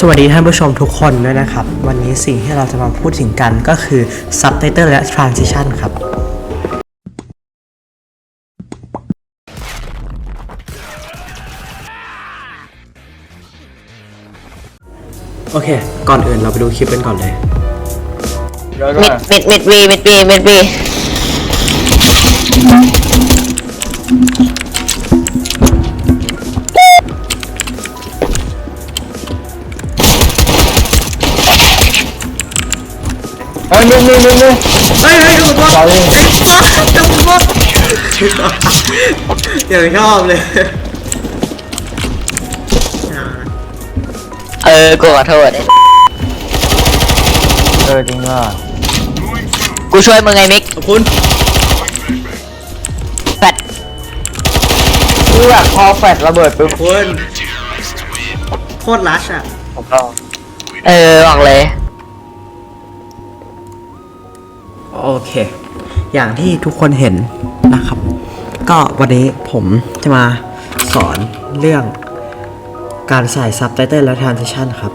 สวัสดีท่านผู้ชมทุกคนด้วยนะครับ วันนี้สิ่งที่เราจะมาพูดถึงกันก็คือ Subtitle และ Transition ครับ โอเค ก่อนอื่นเราไปดูคลิปกันก่อนเลย เมิดมิดมิดบีมิดบีมิดบี เฮ้ยมึงมึงมึงมึงเฮ้ยเฮ้ยคุณพ่อต่อเลยจังพ่ออย่างชอบเลยเออกูขอโทษ เออจริงว่ากูช่วยมึงไงมิกขอบคุณแฟดคือแบบพอแฟดระเบิดปุ๊บขอบคุณโคตรรัชอะผมก็เออบอกเลย โอเค อย่างที่ทุกคนเห็นนะครับ ก็วันนี้ผมจะมาสอนเรื่องการใส่ Subtitle และ Transition ครับ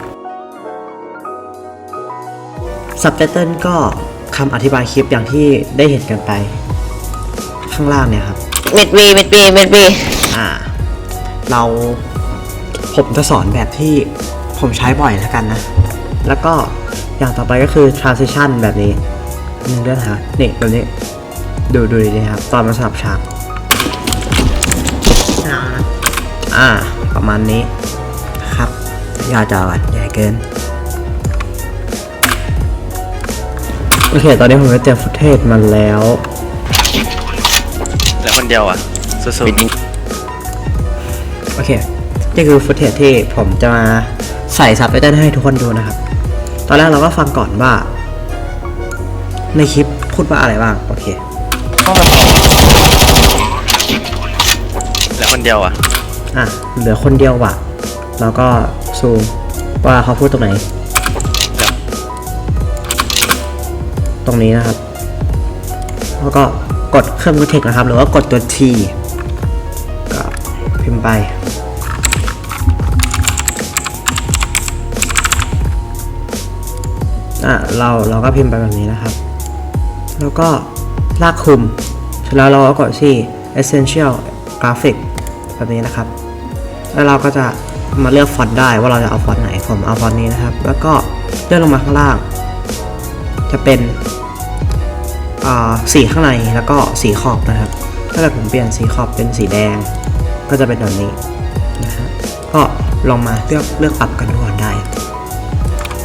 Subtitle ก็คำอธิบายคลิปอย่างที่ได้เห็นกันไป ข้างล่างเนี่ยครับมิดบีมิดบีมิดบีอ่า เราผมจะสอนแบบที่ผมใช้บ่อยแล้วกันนะ แล้วก็อย่างต่อไปก็คือ transition แบบนี้ห นึ่งด้วยนะฮะนี่แบบนี้ ดูดูดีๆครับ ตอนมาสลับฉากอ่า ประมาณนี้ครับยาวจอดใหญ่เกิน โอเค ตอนนี้ผมก็เตรียมฟุตเทจมาแล้ว แล้วคนเดียวอะสู้โอเค นี่คือฟุตเทจที่ผมจะมาใส่ซับไตเติลให้ทุกคนดูนะครับ ตอนแรกเราก็ฟังก่อนว่า ในคลิปพูดว่าอะไรบ้าง โอเคๆแล้วคนเดียวอะ อะ เหลือคนเดียวว่ะ แล้วก็ซูมว่าเขาพูดตรงไหน ตรงนี้นะครับ แล้วก็กดเครื่องมือเทคนะครับ หรือว่ากดตัว T ก็พิมพ์ไปอะเราเราก็พิมพ์ไปแบบนี้นะครับ แล้วก็ลากคุมเสร็จแล้วเราก็กดที่ essential graphic แบบนี้นะครับ แล้วเราก็จะมาเลือกฟอนต์ได้ว่าเราจะเอาฟอนต์ไหน ผมเอาฟอนต์นี้นะครับ แล้วก็เลื่อนลงมาข้างล่าง จะเป็นสีข้างในแล้วก็สีขอบนะครับ ถ้าเกิดผมเปลี่ยนสีขอบเป็นสีแดง ก็จะเป็นแบบนี้นะฮะก็ลองมาเลือกเลือกปรับกันดูก่อนได้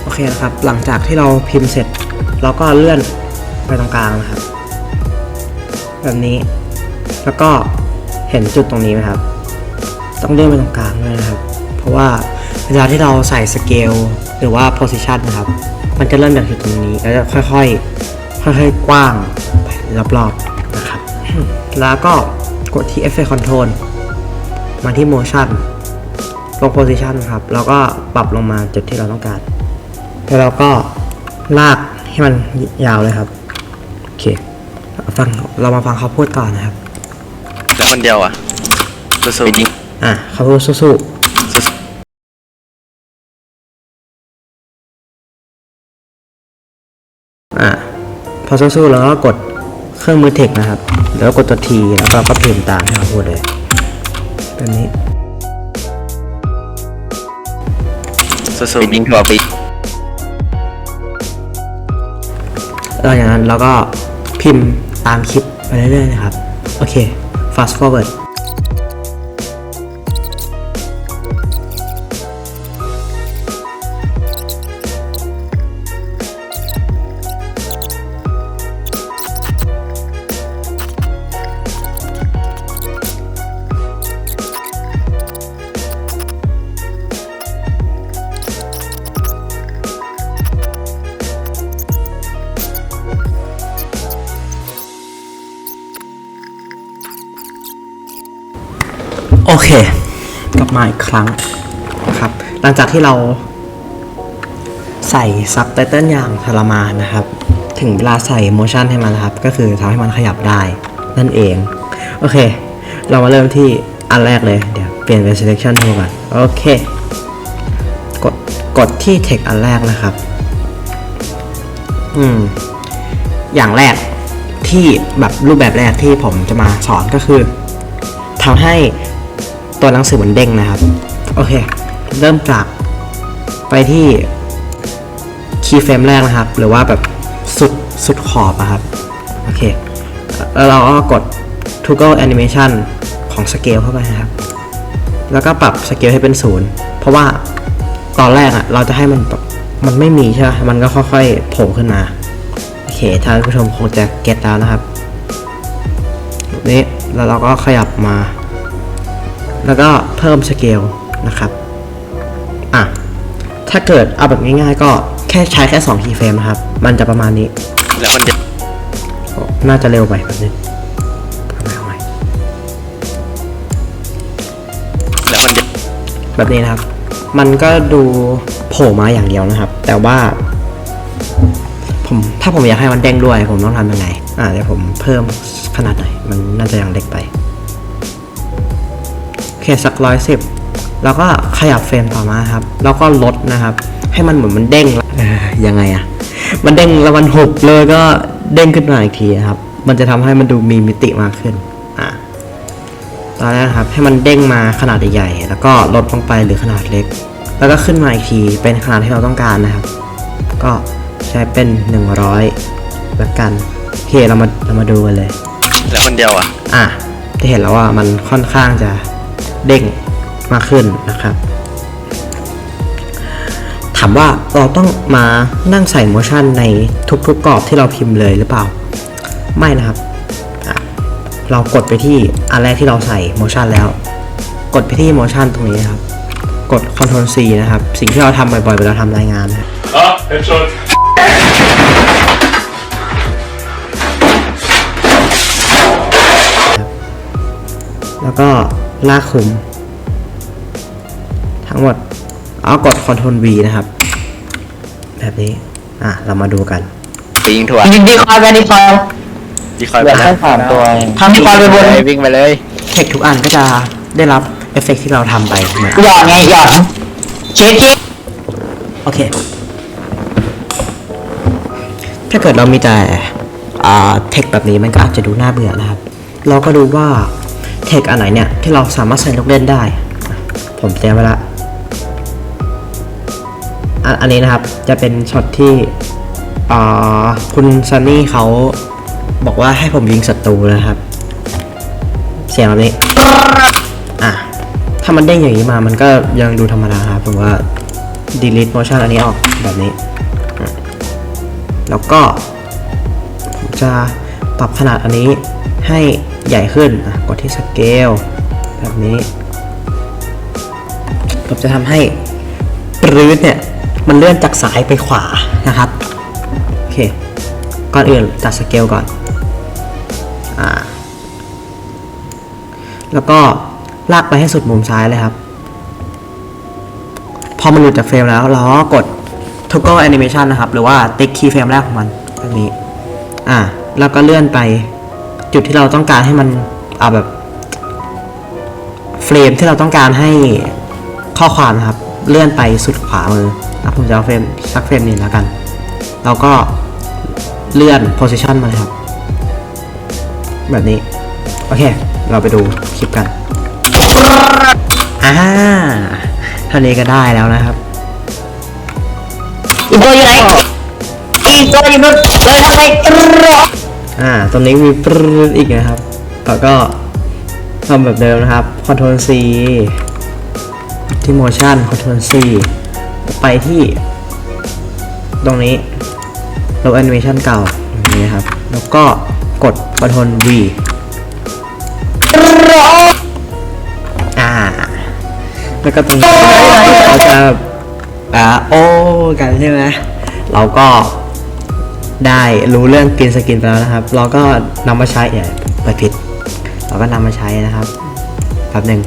โอเคนะครับ หลังจากที่เราพิมพ์เสร็จ เราก็เลื่อน ไปตรงกลางนะครับ แบบนี้ แล้วก็เห็นจุดตรงนี้ไหมครับ ต้องเลื่อนไปตรงกลางด้วยนะครับ เพราะว่าเวลาที่เราใส่สเกลหรือว่า position นะครับ มันจะเริ่มจากจุดตรงนี้แล้วจะค่อยๆ ค่อยๆ กว้างไปรอบๆนะครับ แล้วก็กดที่ effect control มาที่ motion ลง position ครับ แล้วก็ปรับลงมาจุดที่เราต้องการ แล้วเราก็ลากให้มันยาวเลยครับ เคฟังเรามาฟังเขาพูดก่อนนะครับแล้วคนเดียวอะสู้ๆอะเขาพูดสู้สู้ๆอะพอสู้ๆแล้วก็กดเครื่องมือเทคนะครับ แล้วก็กดตัวทีแล้วก็ก็พิมพ์ตามที่เขาพูดเลยแบบนี้สู้ๆมิงทัวร์ปีหลังจากนั้นเราก็ พิมพ์ตามคลิปไปเรื่อยๆนะครับ โอเค fast forward อเค กลับมาอีกครั้งนะครับ หลังจากที่เราใส่ซับไตเติลอย่างทรมานนะครับ ถึงเวลาใส่โมชั่นให้มันนะครับ ก็คือทำให้มันขยับได้นั่นเอง โอเค เรามาเริ่มที่อันแรกเลย เดี๋ยวเปลี่ยนเป็น selection ดูก่อนโอเค กดกดที่ text อันแรกนะครับ อืม อย่างแรกที่แบบรูปแบบแรกที่ผมจะมาสอนก็คือทำให้ ตัวหนังสือมันเด้งนะครับ โอเค เริ่มจากไปที่คีย์เฟรมแรกนะครับ หรือว่าแบบสุดสุดขอบอะครับ โอเค แล้วเราก็กด toggle animation ของ scale เข้าไปนะครับ แล้วก็ปรับสเกลให้เป็นศูนย์เพราะว่าตอนแรกอะเราจะให้มันแบบมันไม่มีใช่ไหมมันก็ค่อยๆโผล่ขึ้นมา โอเค ท่านผู้ชมคงจะเก็ตแล้วนะครับแบบนี้แล้วเราก็ขยับมา แล้วก็เพิ่มสเกลนะครับอะถ้าเกิดเอาแบบง่าย ๆ ก็แค่ใช้แค่2คีย์เฟรมนะครับ มันจะประมาณนี้ แล้วคนเดียวโอ้น่าจะเร็วไปแบบนึงเอาใหม่เอาใหม่แล้วคนเดียวแบบนี้นะครับ มันก็ดูโผล่มาอย่างเดียวนะครับ แต่ว่าผมถ้าผมอยากให้มันเด้งด้วย ผมต้องทำยังไง อ่าเดี๋ยวผมเพิ่มขนาดหน่อย มันน่าจะยังเล็กไป โอเคสักร้อยสิบแล้วก็ขยับเฟรมต่อมาครับ แล้วก็ลดนะครับ ให้มันเหมือนมันเด้งเอ่อยังไงอะมันเด้งแล้วมันหุบเลยก็เด้งขึ้นมาอีกทีนะครับ มันจะทำให้มันดูมีมิติมากขึ้นอ่าตอนแรกนะครับให้มันเด้งมาขนาดใหญ่ๆแล้วก็ลดลงไปเหรือขนาดเล็ก แล้วก็ขึ้นมาอีกทีเป็นขนาดที่เราต้องการนะครับ ก็ใช้เป็น 100แล้วกันโอเคเรามาเรามาดูกันเลย แล้วคนเดียวอะอะจะเห็นแล้วว่ามันค่อนข้างจะ เด้งมากขึ้นนะครับ ถามว่าเราต้องมานั่งใส่โมชั่นในทุกๆกรอบที่เราพิมพ์เลยหรือเปล่า ไม่นะครับ เรากดไปที่อันแรกที่เราใส่โมชั่นแล้ว กดไปที่โมชั่นตรงนี้นะครับ กด Ctrl C นะครับ สิ่งที่เราทำบ่อยๆเวลาทำรายงานนะครับแล้วก็ ลากคุม ทั้งหมด เอากด Ctrl V นะครับ แบบนี้ อะ เรามาดูกันไปยิงถั่วยิงดีคอยไปดีคอยดีคอยเหไปลือนะแค่สามตัวเองทำดีคอยไปบนเลยวิ่งไปเลย เทคทุกอันก็จะได้รับเอฟเฟกต์ที่เราทำไปเหมือนหยอดไงหยอดเช็คเช็คโอเค ถ้าเกิดเรามีแต่อ่าเทคแบบนี้มันก็อาจจะดูน่าเบื่อนะครับ เราก็ดูว่า เทคอันไหนเนี่ย ที่เราสามารถใส่ลูกเล่นได้ ผมเตรียมไว้ละอันนี้นะครับจะเป็นช็อตที่คุณซันนี่เขาบอกว่าให้ผมยิงศัตรูนะครับ เสียงแบบนี้อะถ้ามันเด้งอย่างนี้มามันก็ยังดูธรรมดาครับผมว่า delete motion อันนี้ออกแบบนี้ แล้วก็ผมจะปรับขนาดอันนี้ให้ ใหญ่ขึ้นกดที่ scale แบบนี้ผมจะทำให้ปรื้ดเนี่ยมันเลื่อนจากซ้ายไปขวานะครับโอเคก่อนอื่นตัดสเกลก่อนอ่าแล้วก็ลากไปให้สุดมุมซ้ายเลยครับ พอมันหลุดจากเฟรมแล้วเราก็กด toggle animation นะครับ หรือว่าติ๊กคีย์เฟรมแรกของมันแบบนี้อ่าแล้วก็เลื่อนไป จุดที่เราต้องการให้มันเอาแบบเฟรมที่เราต้องการให้ข้อความนะครับ เลื่อนไปสุดขวามืออะผมจะเอาเฟรมสักเฟรมนี้แล้วกัน เราก็เลื่อน position มาครับ แบบนี้ โอเค เราไปดูคลิปกันอ่าเท่านี้ก็ได้แล้วนะครับอีกตัวอยู่ไหนอีกตัวอยู่นู่นเลยทำไม อ่าตรงนี้มีปรึ๊ดอีกนะครับแล้วก็ทำแบบเดิมนะครับ Ctrl C ที่ motion Ctrl C ไปที่ ตรงนี้ลบ animation เก่าตรงนี้นะครับ แล้วก็กด Ctrl V อ่า แล้วก็ตรงนี้เราจะแบบอ่าโอ้กันใช่ไหมเราก็ ได้รู้เรื่องกินสกินไปแล้วนะครับ เราก็นำมาใช้เอ่ยไปผิด เราก็นำมาใช้นะครับแป๊บหนึ่ง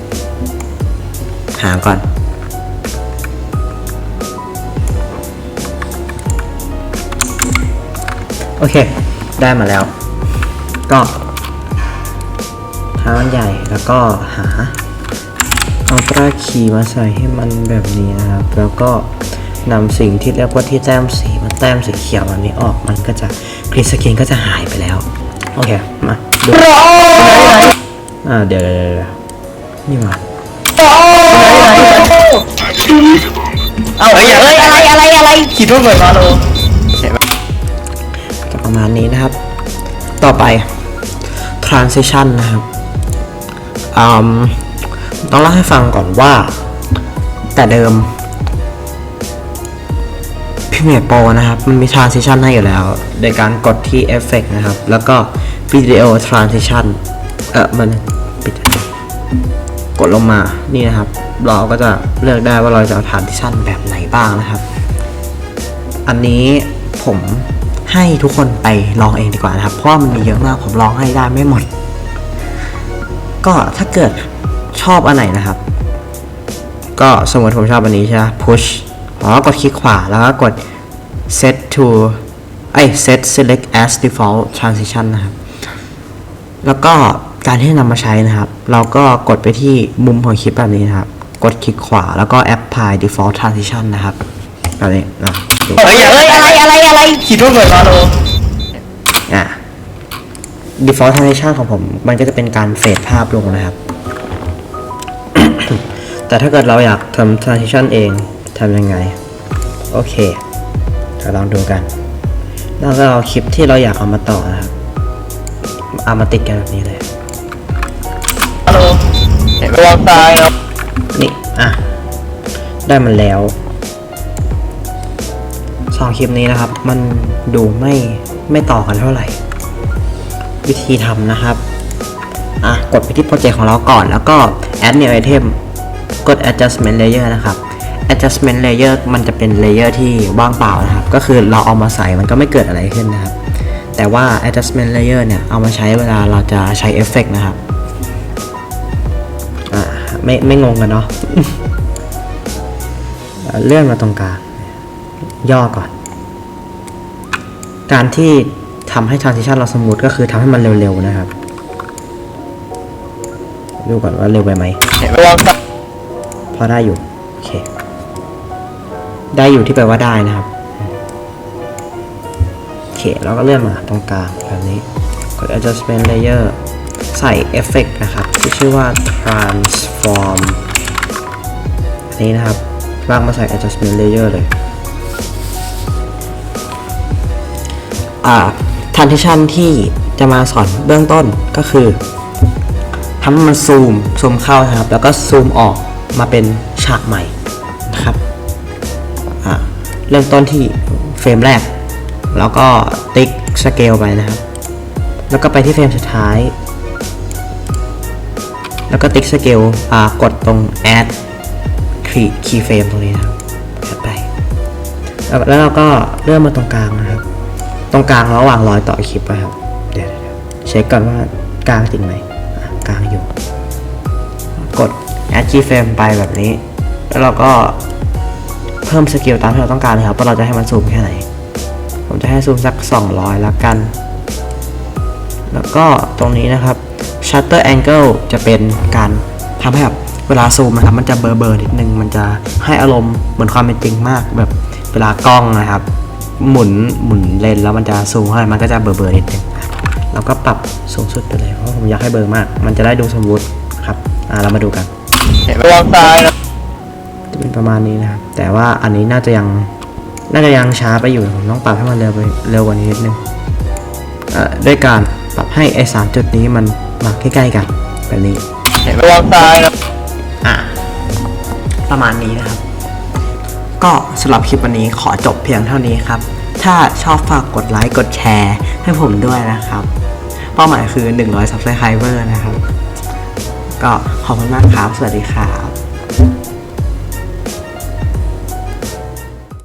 หาก่อน โอเค ได้มาแล้ว ก็หามันใหญ่แล้วก็หาเอาตราคีมาใส่ให้มันแบบนี้นะครับ แล้วก็ นำสิ่งที่เรียกว่าที่แต้มสีมันแต้มสีเขียวอันนี้ออกมันก็จะกรีนสกรีนก็จะหายไปแล้ว โอเค มาดูอ่าเดี๋ยวเดี๋ยวเดี๋ยวนี่มาเอาเฮ้ยเฮ้ยอะไรอะไรอะไรคิดว่าเปิดมาโลจะประมาณนี้นะครับ ต่อไป transition นะครับอืมต้องเล่าให้ฟังก่อนว่า แต่เดิม พี่เม r โปรนะครับ มันมี transition ให้อยู่แล้ว โดยการกดที่ effect นะครับ แล้วก็ video transition เออมันปิด กดลงมา นี่นะครับ เราก็จะเลือกได้ว่าเราจะเอา transition แบบไหนบ้างนะครับ อันนี้ผมให้ทุกคนไปลองเองดีกว่านะครับ เพราะมันมีเยอะมาก ผมลองให้ได้ไม่หมด ก็ถ้าเกิดชอบอันไหนนะครับ ก็สมมติผมชอบอันนี้ใช่ไหม push ผมก็กดคลิกขวาแล้วก็กด set to ไอ้ set select as default transition นะครับ แล้วก็การที่นำมาใช้นะครับ เราก็กดไปที่มุมของคลิปแบบนี้นะครับ กดคลิกขวาแล้วก็ apply default transition นะครับแบบนี้นะดูเฮ้ยเฮ้ยอะไรอะไรอะไรคิดว่าเปิดมาโลอะ default transition ของผม มันก็จะเป็นการเฟดภาพลงนะครับ แต่ถ้าเกิดเราอยากทำ transition เอง ทำยังไง โอเคเดี๋ยวลองดูกันเราก็เอาคลิปที่เราอยากเอามาต่อนะครับ เอามาติดกันแบบนี้เลยฮัลโหลระวังตายนะนี่ อะ ได้มันแล้วสองคลิปนี้นะครับ มันดูไม่ไม่ต่อกันเท่าไหร่ วิธีทำนะครับ อะ กดไปที่โปรเจกต์ของเราก่อน แล้วก็ add new item กด adjustment layer นะครับ adjustment layer มันจะเป็น layer ที่ว่างเปล่านะครับ ก็คือเราเอามาใส่มันก็ไม่เกิดอะไรขึ้นนะครับ แต่ว่า adjustment layer เนี่ย เอามาใช้เวลาเราจะใช้เอฟเฟกต์นะครับ อ่า ไม่ไม่งงกันเนาะเอ่อเลื่อนมาตรงกลาง ย่อก่อน การที่ทำให้ transition เราสมูทก็คือทำให้มันเร็วๆนะครับดูก่อนว่าเร็วไปไหมระวังตายพอได้อยู่ โอเค ได้อยู่ที่แปลว่าได้นะครับโอเคแล้วก็เลื่อนมาตรงกลางแบบนี้กด adjustment layer ใส่เอฟเฟกนะครับ ที่ชื่อว่า transform อันนี้นะครับลากมาใส่ adjustment layer เลย อ่า transition ที่จะมาสอนเบื้องต้นก็คือทำให้มันซูม ซูมเข้านะครับ แล้วก็ซูมออกมาเป็นฉากใหม่ เริ่มต้นที่เฟรมแรก แล้วก็ติ๊กสเกลไปนะครับ แล้วก็ไปที่เฟรมสุดท้าย แล้วก็ติ๊กสเกลกดตรง add key key frame ตรงนี้นะครับแอดไปแล้วแล้วเราก็เลื่อนมาตรงกลางนะครับ ตรงกลางระหว่างรอยต่อคลิปนะครับ เดี๋ยวเช็คก่อนว่ากลางจริงไหมกลางอยู่ กด add keyframe ไปแบบนี้ แล้วเราก็ เพิ่มสเกลตามที่เราต้องการเลยครับว่าเราจะให้มันซูมแค่ไหน ผมจะให้ซูมสัก 200ล้วกัน แล้วก็ตรงนี้นะครับ shutter angle จะเป็นการทำให้แบบเวลาซูมนะครับ มันจะเบลอๆนิดนึง มันจะให้อารมณ์เหมือนความเป็นจริงมาก แบบเวลากล้องนะครับ หมุนหมุนเลนแล้วมันจะซูมเข้าไปมันก็จะเบลอๆนิดนึงเราก็ปรับสูงสุดไปเลยเพราะผมอยากให้เบลอมาก มันจะได้ดูสมูทครับ อ่าเรามาดูกันระวังตายนะ ป็นประมาณนี้นะครับ แต่ว่าอันนี้น่าจะยังน่าจะยังช้าไปอยู่ผมต้องปรับให้มันเร็วไปเร็วกว่านี้นิดนึงเอ่อด้วยการปรับให้ไอ้สามจุดนี้มันมาใกล้ๆกันแบบนี้ระวังตายนะอะประมาณนี้นะครับ ก็สำหรับคลิปวันนี้ขอจบเพียงเท่านี้ครับ ถ้าชอบฝากกดไลค์กดแชร์ให้ผมด้วยนะครับ เป้าหมายคือ 100 subscriber นะครับ ก็ขอบคุณมากครับ สวัสดีครับ